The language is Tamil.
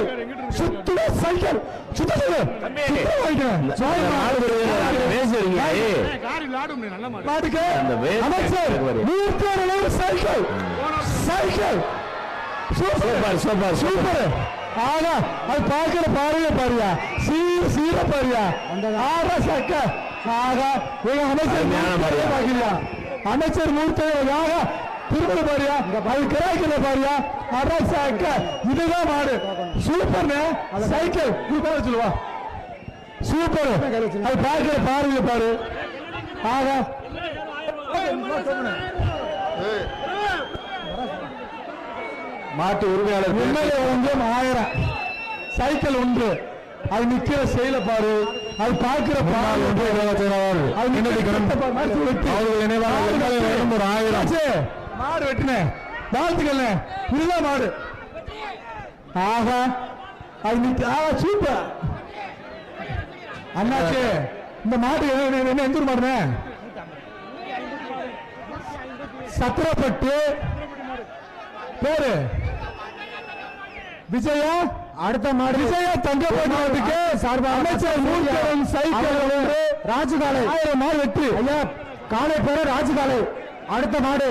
சைக்கிள். சுத்த சொல்லு சுத்த அறுபது cycle. Cycle. Super. Super super ஆனா அது பார்க்கிற பாருங்க பாருயா. சீர் சீர பாருயா. ஆறா சக்க. ஆகா அமைச்சர் அமைச்சர் திரும்ப பாருயா அது கிராக்கில பாருயா ஆறா சக்க இதுதான் மாடு. சூப்பர்னு சைக்கிள் சூப்பர் சொல்லுவா சூப்பர் அது பார்க்கிற பாருங்க பாரு. ஆகா. மாட்டு உரிமையாளர் உண்மையிலே ஒன்றும் ஆயிரம். சைக்கிள் ஒன்று. அது நிக்கிற செயல பாரு. அது பார்க்கிற பாரு. ஒன்று. வேண்டும் ஒரு ஆயிரம். மாடு வெட்டுனே. வாழ்த்துக்கள்ண்ணே. இதுதான் மாடு. ஆஹா. அது ஆஹா சூப்பர் அண்ணாச்சி இந்த மாடு என்ன- எந்த ஊர் மாடுனே சத்திரப்பட்டு. பேரு? விஜயா? அடுத்த மாடு. விஜயா தங்கப்பட்டு மாட்டுக்கு சார்பாக அமைச்சர் மூர்த்தவன் சைக்கிள் ராஜுகாலை. ஆயிரம் மாடு வெற்றி. ஐயா காலை பேரு ராஜுகாலை. அடுத்த மாடு.